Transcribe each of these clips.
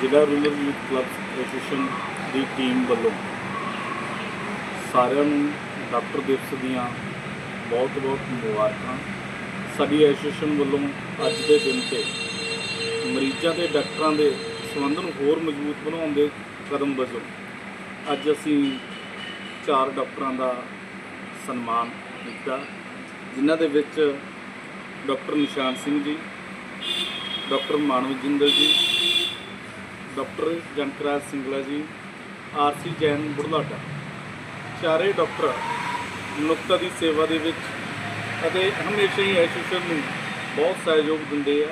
ਜ਼ਿਲ੍ਹਾ rural youth club association ਦੀ team ਵੱਲੋਂ ਸਾਰਿਆਂ ਨੂੰ ਡਾਕਟਰ ਦਿਵਸ ਦੀਆਂ ਬਹੁਤ ਬਹੁਤ ਮੁਬਾਰਕਾਂ। ਸਾਡੀ ਐਸੋਸੀਏਸ਼ਨ ਵੱਲੋਂ ਅੱਜ ਦੇ ਦਿਨ ਤੇ ਮਰੀਜ਼ਾਂ ਦੇ ਡਾਕਟਰਾਂ ਦੇ ਸੰਬੰਧ ਨੂੰ ਹੋਰ ਮਜ਼ਬੂਤ ਬਣਾਉਣ ਦੇ ਕਦਮ ਵਜੋਂ ਅੱਜ ਅਸੀਂ ਚਾਰ ਡਾਕਟਰਾਂ ਦਾ ਸਨਮਾਨ ਕੀਤਾ। ਜਿਨ੍ਹਾਂ ਦੇ ਵਿੱਚ ਡਾਕਟਰ ਨਿਸ਼ਾਨ ਸਿੰਘ ਜੀ, ਡਾਕਟਰ ਮਾਨਵਜਿੰਦਰ ਜੀ, ਡਾਕਟਰ ਜਨਕਰਾਜ ਸਿੰਗਲਾ ਜੀ ਆਰਸੀ ਜੈਨ ਬੁਢਲਾਡਾ। ਚਾਰੇ ਡਾਕਟਰ ਮਨੁੱਖਤਾ ਦੀ ਸੇਵਾ ਦੇ ਵਿੱਚ ਅਤੇ ਹਮੇਸ਼ਾ ਹੀ ਐਸੋਸੀਏਸ਼ਨ ਨੂੰ ਬਹੁਤ ਸਹਿਯੋਗ ਦਿੰਦੇ ਆ,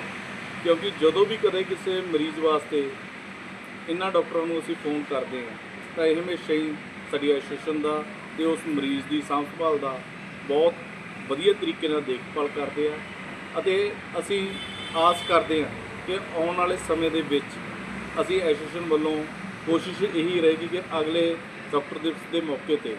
ਕਿਉਂਕਿ ਜਦੋਂ ਵੀ ਕਦੇ ਕਿਸੇ ਮਰੀਜ਼ ਵਾਸਤੇ ਇਹਨਾਂ ਡਾਕਟਰਾਂ ਨੂੰ ਅਸੀਂ ਫੋਨ ਕਰਦੇ ਹਾਂ ਤਾਂ ਇਹ ਹਮੇਸ਼ਾ ਹੀ ਸਾਡੀ ਐਸੋਸੀਏਸ਼ਨ ਦਾ ਤੇ ਉਸ ਮਰੀਜ਼ ਦੀ ਸਾਂਭ ਸੰਭਾਲ ਦਾ ਬਹੁਤ ਵਧੀਆ ਤਰੀਕੇ ਨਾਲ ਦੇਖਭਾਲ ਕਰਦੇ ਆ ਅਤੇ ਅਸੀਂ ਆਸ ਕਰਦੇ ਹਾਂ ਕਿ ਆਉਣ ਵਾਲੇ ਸਮੇਂ ਦੇ ਵਿੱਚ ਅਸੀਂ ਐਸੋਸੀਏਸ਼ਨ ਵੱਲੋਂ ਕੋਸ਼ਿਸ਼ ਇਹੀ ਰਹੇਗੀ ਕਿ ਅਗਲੇ ਡਾਕਟਰ ਦਿਵਸ ਦੇ ਮੌਕੇ ਤੇ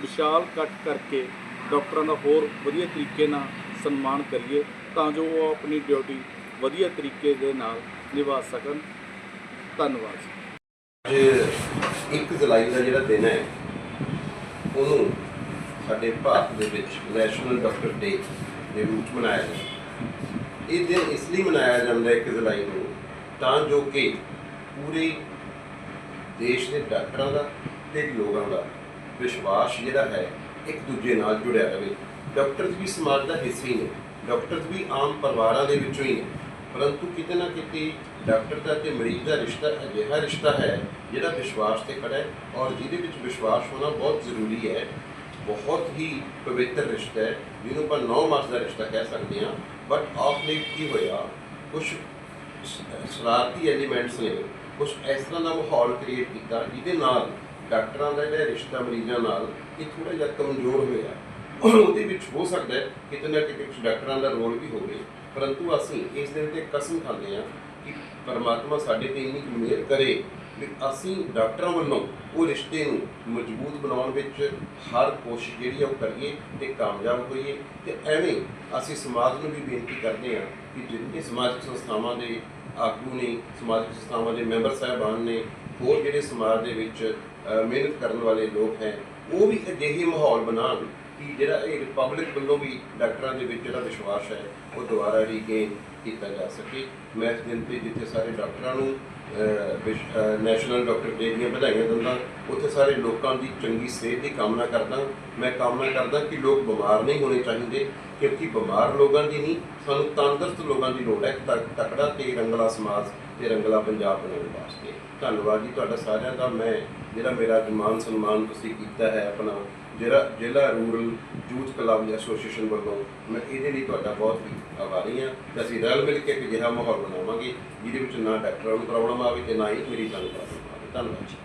ਵਿਸ਼ਾਲ ਇਕੱਠ ਕਰਕੇ ਡਾਕਟਰਾਂ ਦਾ ਹੋਰ ਵਧੀਆ ਤਰੀਕੇ ਨਾਲ ਸਨਮਾਨ ਕਰੀਏ ਤਾਂ ਜੋ ਉਹ ਆਪਣੀ ਡਿਊਟੀ ਵਧੀਆ ਤਰੀਕੇ ਦੇ ਨਾਲ ਨਿਭਾ ਸਕਣ। ਧੰਨਵਾਦ ਅੱਜ ਇੱਕ ਜੁਲਾਈ ਦਾ ਜਿਹੜਾ ਦਿਨ ਹੈ, ਉਹਨੂੰ ਸਾਡੇ ਭਾਰਤ ਦੇ ਵਿੱਚ ਨੈਸ਼ਨਲ ਡਾਕਟਰ ਡੇ ਦੇ ਰੂਪ 'ਚ ਮਨਾਇਆ ਜਾਂਦਾ ਇਹ ਦਿਨ ਇਸ ਲਈ ਮਨਾਇਆ ਜਾਂਦਾ ਹੈ 1 ਜੁਲਾਈ ਨੂੰ ਤਾਂ ਜੋ ਕਿ ਪੂਰੇ ਦੇਸ਼ ਦੇ ਡਾਕਟਰਾਂ ਦਾ ਤੇ ਲੋਕਾਂ ਦਾ ਵਿਸ਼ਵਾਸ ਜਿਹੜਾ ਹੈ, ਇੱਕ ਦੂਜੇ ਨਾਲ ਜੁੜਿਆ ਰਹੇ ਡਾਕਟਰਸ ਵੀ ਸਮਾਜ ਦਾ ਹਿੱਸਾ ਹੀ ਨੇ। ਡਾਕਟਰਸ ਵੀ ਆਮ ਪਰਿਵਾਰਾਂ ਦੇ ਵਿੱਚੋਂ ਹੀ ਨੇ। ਪਰੰਤੂ ਕਿਤੇ ਨਾ ਕਿਤੇ ਡਾਕਟਰ ਦਾ ਤੇ ਮਰੀਜ਼ ਦਾ ਰਿਸ਼ਤਾ ਅਜਿਹਾ ਰਿਸ਼ਤਾ ਹੈ ਜਿਹੜਾ ਵਿਸ਼ਵਾਸ ਤੇ ਖੜਾ ਹੈ ਔਰ ਜਿਹਦੇ ਵਿੱਚ ਵਿਸ਼ਵਾਸ ਹੋਣਾ ਬਹੁਤ ਜ਼ਰੂਰੀ ਹੈ ਬਹੁਤ ਹੀ ਪਵਿੱਤਰ ਰਿਸ਼ਤਾ ਹੈ, ਜਿਹਨੂੰ ਆਪਾਂ ਨੌ ਮਾਸ ਦਾ ਰਿਸ਼ਤਾ ਕਹਿ ਸਕਦੇ ਹਾਂ। ਬਟ ਆਫ ਲੇਟ ਕੀ ਹੋਇਆ? ਕੁਝ ਸ਼ਰਾਰਤੀ ਐਲੀਮੈਂਟਸ ਨੇ ਕੁਝ ਇਸ ਤਰ੍ਹਾਂ ਦਾ ਮਾਹੌਲ ਕ੍ਰੀਏਟ ਕੀਤਾ, ਜਿਹਦੇ ਨਾਲ ਡਾਕਟਰਾਂ ਦਾ ਜਿਹੜਾ ਰਿਸ਼ਤਾ ਮਰੀਜ਼ਾਂ ਨਾਲ, ਇਹ ਥੋੜਾ ਜਿਹਾ ਕਮਜ਼ੋਰ ਹੋਇਆ। ਉਹਦੇ ਵਿੱਚ ਹੋ ਸਕਦਾ ਹੈ ਕਿਤੇ ਨਾ ਕਿਤੇ ਕੁਝ ਡਾਕਟਰਾਂ ਦਾ ਰੋਲ ਵੀ ਹੋਵੇ। ਪਰੰਤੂ ਅਸੀਂ ਇਸ ਦਿਨ ਤੇ ਕਸਮ ਖਾਂਦੇ ਹਾਂ ਕਿ ਪਰਮਾਤਮਾ ਸਾਡੇ ਤੇ ਇੰਨੀ ਕੁ ਮਿਹਰ ਕਰੇ ਕਿ ਅਸੀਂ ਡਾਕਟਰਾਂ ਵੱਲੋਂ ਉਹ ਰਿਸ਼ਤੇ ਨੂੰ ਮਜ਼ਬੂਤ ਬਣਾਉਣ ਵਿੱਚ ਹਰ ਕੋਸ਼ਿਸ਼ ਜਿਹੜੀ ਆ ਉਹ ਕਰੀਏ ਤੇ ਕਾਮਯਾਬ ਹੋਈਏ ਤੇ ਐਵੇਂ ਅਸੀਂ ਸਮਾਜ ਨੂੰ ਵੀ ਬੇਨਤੀ ਕਰਦੇ ਹਾਂ ਕਿ ਜਿੰਨੇ ਸਮਾਜਿਕ ਸੰਸਥਾਵਾਂ ਦੇ ਆਗੂ ਨੇ, ਸਮਾਜਿਕ ਸੰਸਥਾਵਾਂ ਦੇ ਮੈਂਬਰ ਸਾਹਿਬਾਨ ਨੇ, ਹੋਰ ਜਿਹੜੇ ਸਮਾਜ ਦੇ ਵਿੱਚ ਮਿਹਨਤ ਕਰਨ ਵਾਲੇ ਲੋਕ ਹੈ, ਉਹ ਵੀ ਅਜਿਹੇ ਮਾਹੌਲ ਬਣਾਉਣ ਕਿ ਜਿਹੜਾ ਇਹ ਰਿਪਬਲਿਕ ਵੱਲੋਂ ਵੀ ਡਾਕਟਰਾਂ ਦੇ ਵਿੱਚ ਜਿਹੜਾ ਵਿਸ਼ਵਾਸ ਹੈ, ਉਹ ਦੁਬਾਰਾ ਰੀਗੇਨ ਕੀਤਾ ਜਾ ਸਕੇ। ਮੈਂ ਇਸ ਦਿਨ ਤੇ ਜਿੱਥੇ ਸਾਰੇ ਡਾਕਟਰਾਂ ਨੂੰ ਵਿਸ਼- ਨੈਸ਼ਨਲ ਡਾਕਟਰ ਡੇ ਦੀਆਂ ਵਧਾਈਆਂ ਦਿੰਦਾ, ਉੱਥੇ ਸਾਰੇ ਲੋਕਾਂ ਦੀ ਚੰਗੀ ਸਿਹਤ ਦੀ ਕਾਮਨਾ ਕਰਦਾ। ਮੈਂ ਕਾਮਨਾ ਕਰਦਾ ਕਿ ਲੋਕ ਬਿਮਾਰ ਨਹੀਂ ਹੋਣੇ ਚਾਹੀਦੇ, ਕਿਉਂਕਿ ਬਿਮਾਰ ਲੋਕਾਂ ਦੀ ਨਹੀਂ, ਸਾਨੂੰ ਤੰਦਰੁਸਤ ਲੋਕਾਂ ਦੀ ਲੋੜ ਹੈ। ਤਕ- ਤਕੜਾ ਤੇ ਰੰਗਲਾ ਸਮਾਜ ਤੇ ਰੰਗਲਾ ਪੰਜਾਬ ਬਣਾਉਣ ਵਾਸਤੇ। ਧੰਨਵਾਦ ਜੀ ਤੁਹਾਡਾ ਸਾਰਿਆਂ ਦਾ। ਮੈਂ ਜਿਹੜਾ ਮੇਰਾ ਅੱਜ ਮਾਨ ਸਨਮਾਨ ਤੁਸੀਂ ਕੀਤਾ ਹੈ ਆਪਣਾ ਜਿਹੜਾ ਜ਼ਿਲ੍ਹਾ ਰੂਰਲ ਯੂਥ ਕਲੱਬ ਐਸੋਸੀਏਸ਼ਨ ਵੱਲੋਂ ਮੈਂ ਇਹਦੇ ਲਈ ਤੁਹਾਡਾ ਬਹੁਤ ਹੀ ਆਭਾਰੀ ਹਾਂ ਤੇ ਅਸੀਂ ਰਲ ਮਿਲ ਕੇ ਇੱਕ ਅਜਿਹਾ ਮਾਹੌਲ ਬਣਾਵਾਂਗੇ, ਜਿਹਦੇ ਵਿੱਚ ਨਾ ਡਾਕਟਰਾਂ ਨੂੰ ਪ੍ਰੋਬਲਮ ਆਵੇ ਤੇ ਨਾ ਹੀ ਮਰੀਜ਼ਾਂ ਨੂੰ ਪ੍ਰੋਬਲਮ ਆਵੇ ਧੰਨਵਾਦ ਜੀ।